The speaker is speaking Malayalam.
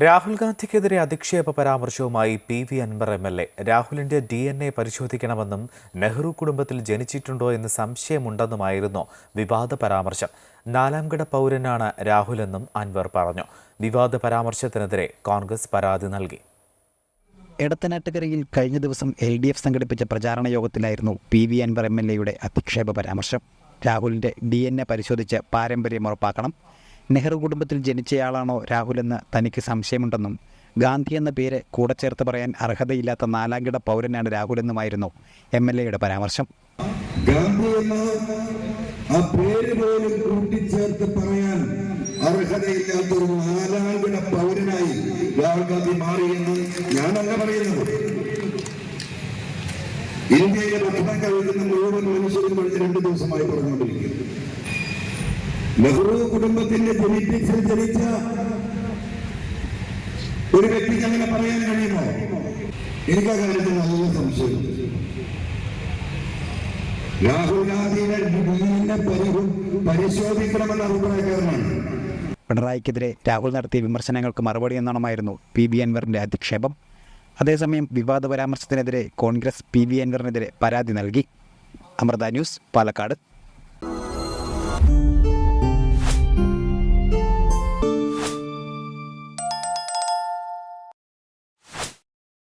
രാഹുൽ ഗാന്ധിക്കെതിരെ അധിക്ഷേപ പരാമർശവുമായി P V Anvar M L A. രാഹുലിന്റെ ഡി എൻ എ പരിശോധിക്കണമെന്നും നെഹ്റു കുടുംബത്തിൽ ജനിച്ചിട്ടുണ്ടോ എന്ന് സംശയമുണ്ടെന്നുമായിരുന്നു വിവാദ പരാമർശം. നാലാംകിട പൗരനാണ് രാഹുലെന്നും അൻവർ പറഞ്ഞു. വിവാദ പരാമർശത്തിനെതിരെ കോൺഗ്രസ് പരാതി നൽകി. എടത്തനാട്ടുകരയിൽ കഴിഞ്ഞ ദിവസം എൽ ഡി എഫ് സംഘടിപ്പിച്ച പ്രചാരണ യോഗത്തിലായിരുന്നു P V Anvar M L എയുടെ അധിക്ഷേപ പരാമർശം. രാഹുലിന്റെ ഡി എൻ എ പരിശോധിച്ച് പാരമ്പര്യം ഉറപ്പാക്കണം. നെഹ്റു കുടുംബത്തിൽ ജനിച്ചയാളാണോ രാഹുലെന്ന് തനിക്ക് സംശയമുണ്ടെന്നും ഗാന്ധി എന്ന പേര് കൂടെ ചേർത്ത് പറയാൻ അർഹതയില്ലാത്ത നാലാംകിട പൗരനാണ് രാഹുലെന്നുമായിരുന്നു എം എൽ എയുടെ പരാമർശം. ഗാന്ധി എന്ന ആ പേര് പോലും കൂട്ടിച്ചേർത്ത് പറയാൻ അർഹതയില്ലാത്ത ഒരു നാലാംകിട പൗരനായി രാഹുൽ ഗാന്ധി മാറിയെന്ന് ഞാനല്ല പറയുന്നത്. ഇന്ത്യയിലെ ഭക്ഷണം കഴിക്കുന്ന മുഴുവൻ മനുഷ്യരും കഴിഞ്ഞ രണ്ട് ദിവസമായി പറഞ്ഞുകൊണ്ടിരിക്കുന്നു. നെഹ്റു കുടുംബത്തിന്റെ ജനറ്റിക്സിൽ ജനിച്ച ഒരു വ്യക്തിക്ക് അങ്ങനെ പറയാൻ കഴിയുമോ? എനിക്ക് ആ കാര്യത്തിൽ നല്ല സംശയം. രാഹുൽ ഗാന്ധിയുടെ ഡിഎൻഎ പരിശോധിക്കണമെന്ന അഭിപ്രായക്കാരനാണ്. പിണറായിക്കെതിരെ രാഹുൽ നടത്തിയ വിമർശനങ്ങൾക്ക് മറുപടി എന്നണമായിരുന്നു പി വി അൻവറിന്റെ അധിക്ഷേപം. അതേസമയം വിവാദ പരാമർശത്തിനെതിരെ കോൺഗ്രസ് പി വി അൻവറിനെതിരെ പരാതി നൽകി. അമൃത ന്യൂസ് പാലക്കാട്.